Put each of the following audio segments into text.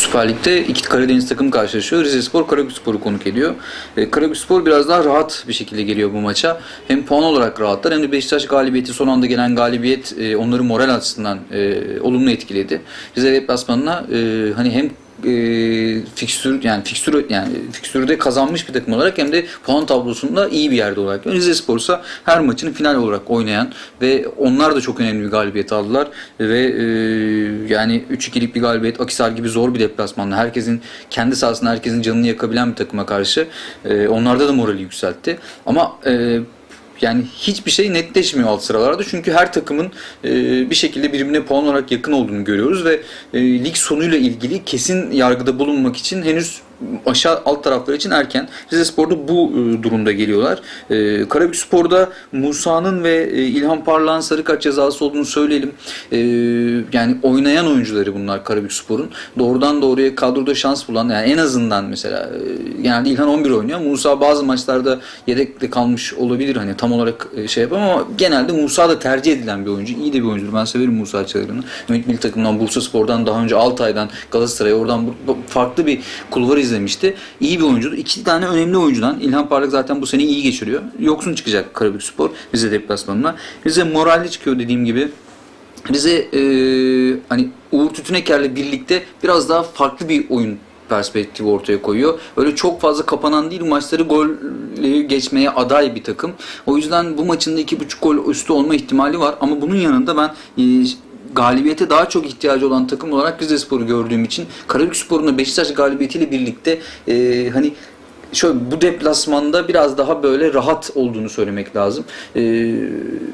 Süper Lig'de iki Karadeniz takımı karşılaşıyor. Rizespor Karagümrükspor'u konuk ediyor. E, Karagümrükspor biraz daha rahat bir şekilde geliyor bu maça. Hem puan olarak rahatlar hem de Beşiktaş galibiyeti son anda gelen galibiyet e, onları moral açısından e, olumlu etkiledi. Rize deplasmanına e, hani hem e, fikstür yani fikstür yani fikstürde kazanmış bir takım olarak hem de puan tablosunda iyi bir yerde olarak. Rize Spor ise her maçını final olarak oynayan ve onlar da çok önemli bir galibiyet aldılar ve e, yani 3-2'lik bir galibiyet Akisar gibi zor bir deplasmanda herkesin kendi sahasında herkesin canını yakabilen bir takıma karşı e, onlarda da morali yükseltti. Ama e, yani hiçbir şey netleşmiyor alt sıralarda. Çünkü her takımın e, bir şekilde birbirine puan olarak yakın olduğunu görüyoruz ve e, lig sonuyla ilgili kesin yargıda bulunmak için henüz aşağı alt taraflar için erken. Rizespor'da bu e, durumda geliyorlar. E, Karabükspor'da Musa'nın ve e, İlhan Parlak'ın sarı kart cezası olduğunu söyleyelim. Yani oynayan oyuncuları bunlar Karabükspor'un. Doğrudan doğruya kadroda şans bulan yani en azından mesela genelde İlhan 11 oynuyor. Musa bazı maçlarda yedekte kalmış olabilir hani tam olarak şey yapamam ama genelde Musa da tercih edilen bir oyuncu. İyi de bir oyuncudur. Ben severim Musa Çağır'ını. Ümit Milli Takım'dan, Bursa Spor'dan daha önce Altay'dan Galatasaray'a oradan farklı bir kulvar izlemişti. İyi bir oyuncu. İki tane önemli oyuncudan. İlhan Parlak zaten bu sene iyi geçiriyor. Yoksun çıkacak Karabükspor Rize deplasmanına. Rize moralli çıkıyor dediğim gibi. Rize e, hani Uğur Tütüneker'le birlikte biraz daha farklı bir oyun perspektifi ortaya koyuyor. Öyle çok fazla kapanan değil maçları golle geçmeye aday bir takım. O yüzden bu maçın da 2.5 gol üstü olma ihtimali var ama bunun yanında ben e, galibiyete daha çok ihtiyacı olan takım olarak Rizespor'u gördüğüm için Karabükspor'un da Beşiktaş galibiyetiyle birlikte e, hani şöyle bu deplasmanda biraz daha böyle rahat olduğunu söylemek lazım. Ee,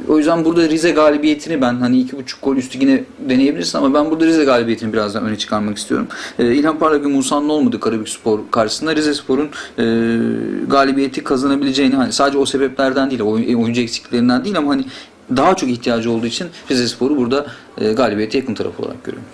o yüzden burada Rize galibiyetini ben hani iki buçuk gol üstü yine deneyebilirsin ama ben burada Rize galibiyetini birazdan öne çıkarmak istiyorum. Ee, İlhan Parlak ve Musa'nın olmadı Karabükspor karşısında Rize Spor'un e, galibiyeti kazanabileceğini hani sadece o sebeplerden değil oyun, oyuncu eksikliklerinden değil ama hani daha çok ihtiyacı olduğu için Rize Spor'u burada e, galibiyete yakın taraf olarak görüyorum.